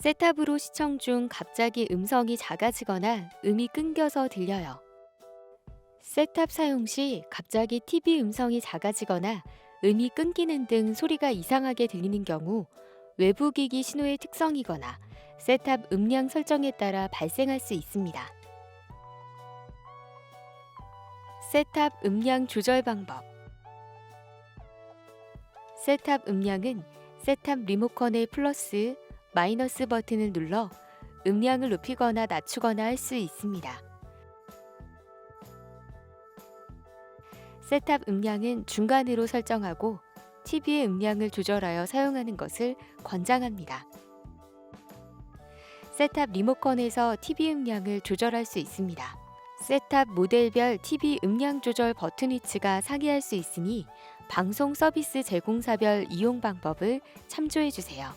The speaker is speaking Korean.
셋탑으로 시청 중 갑자기 음성이 작아지거나 음이 끊겨서 들려요. 셋탑 사용 시 갑자기 TV 음성이 작아지거나 음이 끊기는 등 소리가 이상하게 들리는 경우 외부 기기 신호의 특성이거나 셋탑 음량 설정에 따라 발생할 수 있습니다. 셋탑 음량 조절 방법 셋탑 음량은 셋탑 리모컨의 플러스, 마이너스 버튼을 눌러 음량을 높이거나 낮추거나 할 수 있습니다. 셋탑 음량은 중간으로 설정하고 TV의 음량을 조절하여 사용하는 것을 권장합니다. 셋탑 리모컨에서 TV 음량을 조절할 수 있습니다. 셋탑 모델별 TV 음량 조절 버튼 위치가 상이할 수 있으니 방송 서비스 제공사별 이용 방법을 참조해 주세요.